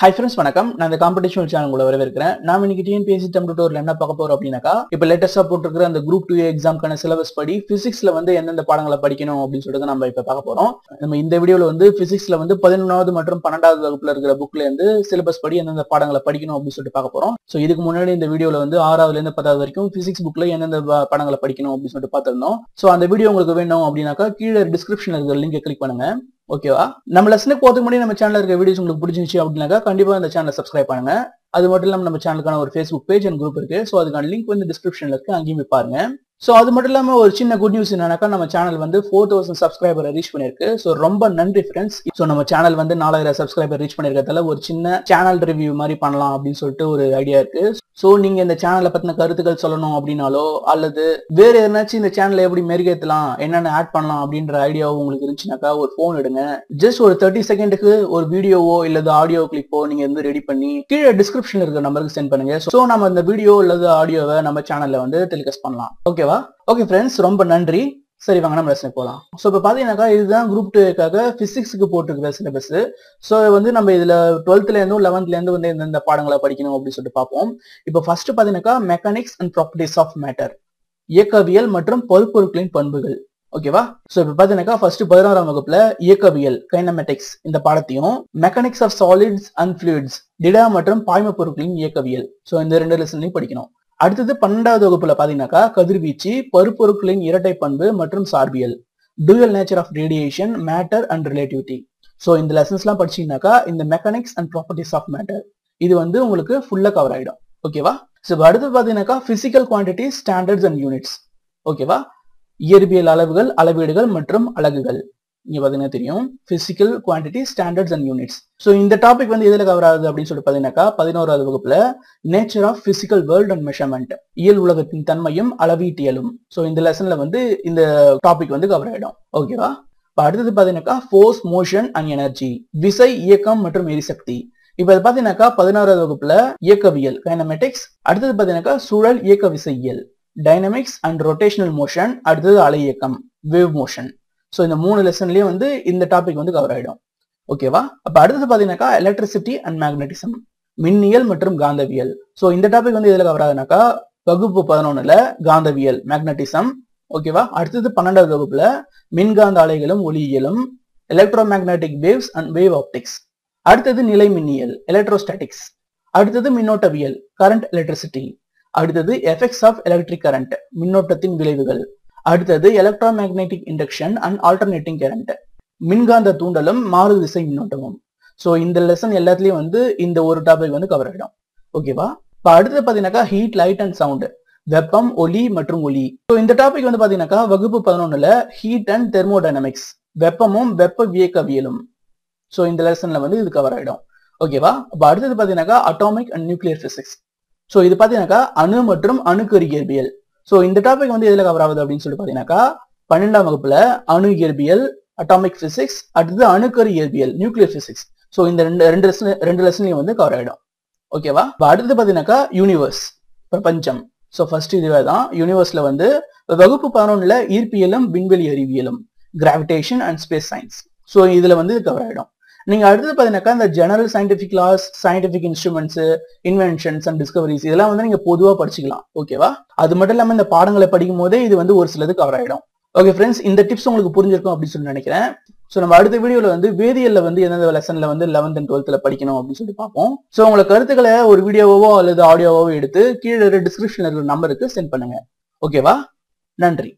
Hi friends வணக்கம். நான் இந்த காம்படிஷன் சேனல் உங்களை வரவேற்கிறேன். நான் இன்னைக்கு டிஎன்பிஎஸ்சி டெம் டூட்டோரில் என்ன பார்க்க போறோம் அப்படின்னாக்கா இப்போ லேட்டஸ்டா போட்டிருக்கிற அந்த குரூப் டூ எக்ஸாம்க்கான சிலபஸ் படி பிசிக்ஸ்ல வந்து எந்தெந்த பாடங்களை படிக்கணும் அப்படின்னு சொல்லிட்டு நம்ம இப்போ பார்க்க போறோம். நம்ம இந்த வீடியோல வந்து பிசிக்ஸ்ல வந்து பதினொன்றாவது மற்றும் பன்னெண்டாவது வகுப்புல இருக்கிற புக்ல இருந்து சிலபஸ் படி எந்தெந்த பாடங்களை படிக்கணும் அப்படின்னு சொல்லிட்டு பார்க்க போறோம். ஸோ இதுக்கு முன்னாடி இந்த வீடியோல வந்து ஆறாவதுல இருந்து பத்தாவது வரைக்கும் பிசிக்ஸ் புக்ல எந்தெந்த பாடங்களை படிக்கணும் அப்படின்னு சொல்லிட்டு பார்த்திருந்தோம். ஸோ அந்த வீடியோ உங்களுக்கு வேணும் அப்படின்னாக்கா கீழே டிஸ்கிரிப்ஷன் இருக்கிற லிங்கை கிளிக் பண்ணுங்க. ஓகேவா நம்ம லெசனுக்கு போறதுக்கு முன்னாடி நம்ம சேனல்ல இருக்க வீடியோஸ் உங்களுக்கு பிடிச்சிருந்துச்சு அப்படின்னாக்கா கண்டிப்பா இந்த சேனலை சப்ஸ்கிரைப் பண்ணுங்க. அது மட்டும் இல்லாம நம்ம சேனலுக்கான ஒரு ஃபேஸ்புக் பேஜ் அண்ட் குரூப் இருக்கு. ஸோ அதுக்கான லிங்க் வந்து டிஸ்கிரிப்ஷனில் இருக்கு. அங்கேயுமே பாருங்க. ஸோ அது மட்டும் இல்லாம ஒரு சின்ன குட் நியூஸ் என்னன்னாக்கா நம்ம சேனல் வந்து ஃபோர் தௌசண்ட் சப்ஸ்கிரைபரை ரீச் பண்ணிருக்கு ஸோ ரொம்ப நன்றி ஃப்ரெண்ட்ஸ் ஸோ நம்ம சேனல் வந்து நாலாயிரம் சப்ஸ்கிரைபர் ரீச் பண்ணியிருக்கிறதால ஒரு சின்ன சேனல் ரிவ்யூ மாதிரி பண்ணலாம் அப்படின்னு சொல்லிட்டு ஒரு ஐடியா இருக்கு. ஸோ நீங்க இந்த சேனலை பத்தின கருத்துக்கள் சொல்லணும் அப்படின்னாலோ அல்லது வேற எதனாச்சும் இந்த சேனலை எப்படி மெருகேற்றலாம் என்னென்ன ஆட் பண்ணலாம் அப்படின்ற ஐடியாவோ உங்களுக்கு இருந்துச்சுனாக்கா ஒரு ஃபோன் எடுங்க. ஜஸ்ட் ஒரு தேர்ட்டி செகண்டுக்கு ஒரு வீடியோவோ இல்லது ஆடியோ கிளிப்போ நீங்க வந்து ரெடி பண்ணி கீழே டிஸ்கிரிப்ஷனில் இருக்கிற நம்பருக்கு சென்ட் பண்ணுங்க. ஸோ நம்ம அந்த வீடியோ அல்லது ஆடியோவை நம்ம சேனல்ல வந்து டெலிகாஸ்ட் பண்ணலாம். ஓகேவா? ஓகே ஃப்ரெண்ட்ஸ் ரொம்ப நன்றி. சரி வாங்க நம்ம லெசனுக்கு போகலாம் ஸோ இப்போ பார்த்தீங்கன்னாக்கா இதுதான் குரூப் டூக்காக ஃபிசிக்ஸுக்கு போட்டிருக்கிற சிலபஸ் ஸோ வந்து நம்ம இதுல டுவெல்த்ல லெவன்த்லேருந்து இருந்து வந்து இந்தந்த பாடங்களை படிக்கணும் அப்படின்னு சொல்லிட்டு பார்ப்போம் இப்போ ஃபர்ஸ்ட் பார்த்தீங்கன்னாக்கா mechanics and properties of matter இயக்கவியல் மற்றும் பருப்பொருட்களின் பண்புகள். ஓகேவா? சோ இப்ப பாத்தீங்கன்னாக்கா ஃபர்ஸ்ட் பதினாறாம் வகுப்புல இயக்கவியல் கைனமெட்டிக்ஸ் இந்த பாடத்தையும் mechanics of solids and fluids திட மற்றும் பாய்ம பொருட்களின் இயக்கவியல். சோ இந்த ரெண்டு லெசன்லையும் படிக்கணும். அடுத்தது பன்னெண்டாவது வகுப்புல பாத்தீங்கன்னாக்கா கதிர்வீச்சு பருப்பொருட்களின் இரட்டை பண்பு மற்றும் சார்பியல். Dual nature of radiation matter and relativity so இந்த லெசன்ஸ்லாம் படிச்சீங்கன்னாக்கா இந்த mechanics and properties of matter இது வந்து உங்களுக்கு ஃபுல்லா கவர் ஆயிடும். ஓகேவா ஸோ அடுத்து பாத்தீங்கன்னாக்கா physical quantity standards and units ஓகேவா இயற்பியல் அளவுகள் அளவீடுகள் மற்றும் அலகுகள். இங்கே பார்த்தீங்கன்னா தெரியும். Physical quantity standards and units so இந்த டாபிக் வந்து எதில் கவர் ஆகுது அப்படின்னு சொல்லிட்டு பாத்தீங்கன்னாக்கா பதினோராவது வகுப்புல nature of physical world and measurement இயல் உலகத்தின் தன்மையும் அளவீட்டியலும். ஸோ இந்த லெசன்ல வந்து இந்த டாபிக் வந்து கவர் ஆகிடும் ஓகேவா இப்போ அடுத்தது பார்த்தீங்கன்னாக்கா ஃபோர்ஸ் மோஷன் அண்ட் எனர்ஜி விசை இயக்கம் மற்றும் எரிசக்தி. இப்போ இது பாத்தீங்கன்னாக்கா பதினாறாவது வகுப்புல இயக்கவியல் கைனமெட்டிக்ஸ் அடுத்தது பார்த்தீங்கன்னாக்கா சூழல் இயக்க விசையியல் டைனமிக்ஸ் அண்ட் ரொட்டேஷனல் மோஷன் அடுத்தது அலை இயக்கம் வேவ் மோஷன் ஸோ இந்த மூணு லெசன்லயும் வந்து இந்த டாபிக் வந்து கவர் ஆயிடும். ஓகேவா அப்ப அடுத்தது பாத்தீங்கன்னாக்கா எலக்ட்ரிசிட்டி அண்ட் மேக்னட்டிசம் மின்னியல் மற்றும் காந்தவியல். ஸோ இந்த டாபிக் வந்து எதுல கவர் ஆகுதுனாக்கா வகுப்பு பதினொன்னுல காந்தவியல் மேக்னட்டிசம் ஓகேவா அடுத்தது பன்னெண்டாவது வகுப்புல மின்காந்த அலைகளும் ஒளியியலும் electromagnetic waves and wave optics அடுத்தது நிலை மின்னியல் எலக்ட்ரோஸ்டாட்டிக்ஸ் அடுத்தது மின்னோட்டவியல் கரண்ட் எலக்ட்ரிசிட்டி அடுத்தது எஃபெக்ட்ஸ் ஆஃப் எலக்ட்ரிக் கரண்ட் மின்னோட்டத்தின் விளைவுகள். அடுத்தது electromagnetic induction and alternating current மின்காந்த தூண்டலும் மாறு திசை மின்னோட்டமும். ஸோ இந்த லெசன் எல்லாத்துலயும் வந்து இந்த ஒரு டாபிக் வந்து கவர் ஆகிடும் ஓகேவா இப்போ அடுத்தது பார்த்தீங்கன்னாக்கா ஹீட் லைட் அண்ட் சவுண்டு வெப்பம் ஒலி மற்றும் ஒலி ஸோ இந்த டாபிக் வந்து பார்த்தீங்கன்னாக்கா வகுப்பு பதினொன்னுல ஹீட் அண்ட் தெர்மோடைனமிக்ஸ் வெப்பமும் வெப்ப வியக்கவியலும் ஸோ இந்த லெசன்ல வந்து இது கவர் ஆகிடும் ஓகேவா இப்போ அடுத்தது பார்த்தீங்கன்னாக்கா atomic and nuclear physics so இது பார்த்தீங்கன்னாக்கா அணு மற்றும் அணுக்கரு இயற்பியல் ஸோ இந்த டாபிக் வந்து எதில் கவர் ஆகுது அப்படின்னு சொல்லி பார்த்தீங்கன்னாக்கா பன்னெண்டாம் வகுப்புல அணு இயற்பியல் அட்டாமிக் பிசிக்ஸ் அடுத்தது அணுக்கரு இயற்பியல் நியூக்ளியர் பிசிக்ஸ் ஸோ இந்த ரெண்டு ரெண்டு லெசன் ரெண்டு லெசன்லையும் வந்து கவர் ஆகிடும் ஓகேவா இப்போ அடுத்தது பார்த்தீங்கன்னாக்கா யூனிவர்ஸ் பிரபஞ்சம். ஸோ ஃபர்ஸ்ட் இதுவே தான். யூனிவர்ஸ்ல வந்து வகுப்பு பதினொன்றில் ஈர்ப்பியலும் விண்வெளி அறிவியலும் gravitation and space science so இதுல வந்து கவர் ஆகிடும் நீங்க அடுத்தது பார்த்தீங்கன்னாக்கா இந்த general scientific laws scientific instruments inventions and discoveries இதெல்லாம் வந்து நீங்க பொதுவா படிச்சுக்கலாம். ஓகேவா அது மட்டும் இல்லாம இந்த பாடங்களை படிக்கும் போதே இது வந்து ஒரு சிலது கவர் ஆயிடும். ஓகே ஃப்ரெண்ட்ஸ் இந்த டிப்ஸ் உங்களுக்கு புரிஞ்சிருக்கும் அப்படின்னு சொல்லி நினைக்கிறேன். ஸோ நம்ம அடுத்த வீடியோவில் வந்து வேதியியலில் வந்து எந்தெந்த லெசனில் வந்து லெவன்த் அண்ட் டுவெல்த்தில் படிக்கணும் அப்படின்னு சொல்லி பார்ப்போம். ஸோ உங்களை கருத்துக்களை ஒரு வீடியோவோ அல்லது ஆடியோவோ எடுத்து கீழே டிஸ்கிரிப்ஷனில் இருக்கிற நம்பருக்கு சென்ட் பண்ணுங்க. ஓகேவா நன்றி.